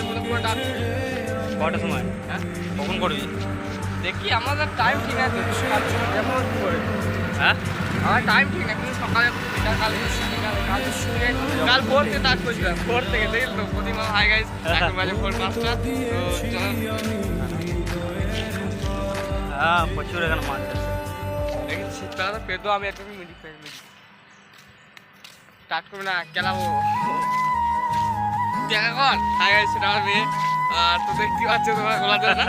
মতো পুরো কটার সময়? হ্যাঁ? কখন করবি? দেখি আমাদের টাইম ঠিক আছে যেমন হ্যাঁ? আমার টাইম ঠিক আছে কিন্তু সকালে কাল কাল শুয়ে কাল ভোর থেকে স্টার্ট করছিলাম ভোর থেকে দেখি তো? প্রতিমা হাই গাইস এখন বাজে ভোর পাঁচটা তো হ্যাঁ প্রচুর এখানে মাছ আছে। দেখি শীতকালে তো পেতো আমি একটা মিউজিক মিউজিক স্টার্ট করব না গেলাবো দেখা কর হাই সেটা আমার মেয়ে। আর তো দেখতে পাচ্ছ তোমার গোলা না?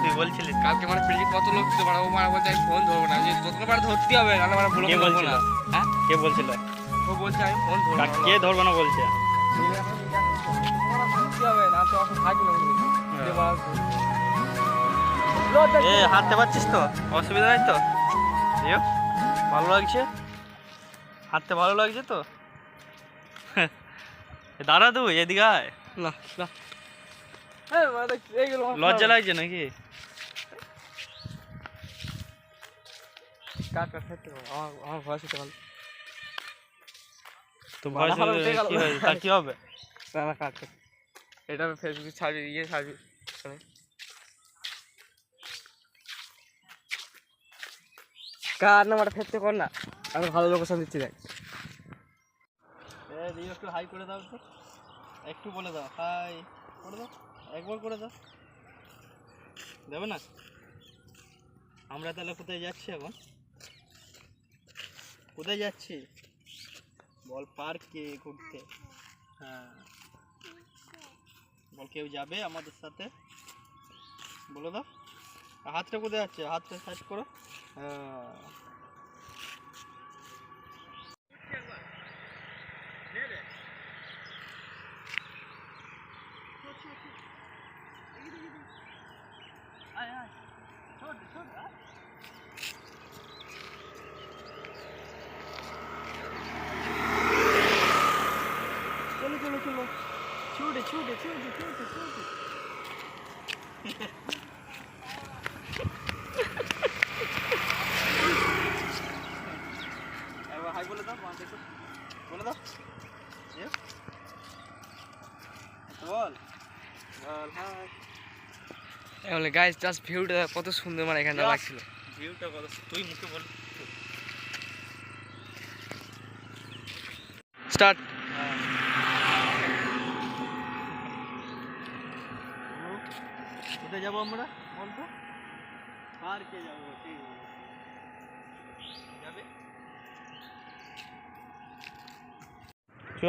তুই বলছিলিস কালকে মানে পিড়ি কত লোক পারো ও মানে বলছে আমি ফোন ধরবো না। যে যতবার ধরতে হবে নাহলে মানে বলে কে বলছিল? হ্যাঁ? কে বলছিল? ও বলছে আমি ফোন ধরবো কা- কে ধরবে না বলছে? এ হাঁটতে পারছিস তো? অসুবিধা নাই তো? ভালো লাগছে। হাঁটতে ভালো লাগছে তো? দাঁড়া তুই এদিকে আয়। না না। লজ্জা লাগছে নাকি? তো ভয়। কি হবে? না না কাট এটা ফেসবুকে ছাড়বি ইয়ে ছাড়বি কার নাম্বারটা ফেরতে কর না আমি ভালো লোকেশন দিচ্ছি দেখ। দিও একটু হাই করে দাও তো একটু বলে দাও হাই করে দাও, একবার করে দাও। দেবে না? আমরা তাহলে কোথায় যাচ্ছি এখন? কোথায় যাচ্ছি? বল পার্কে ঘুরতে। হ্যাঁ। বল কেউ যাবে আমাদের সাথে? বলে দাও। হাতটা কোথায় যাচ্ছে হাতটা সাইড করো। হ্যাঁ। চলো চলো চলো ছুটে ছুটে ছুটে ছুটে ছুটে একবার হাই বলে দাও বাঁ দেখো বলে দাও ইয়ে। বল বল হাই এমনি গাইস জাস্ট ভিউটা কত সুন্দর মানে এখানে লাগছিল। ভিউটা কত তুই মুখে বল। স্টার্ট কোথায় যাব আমরা? বলতো পার্কে যাব? ঠিক যাবে? চ।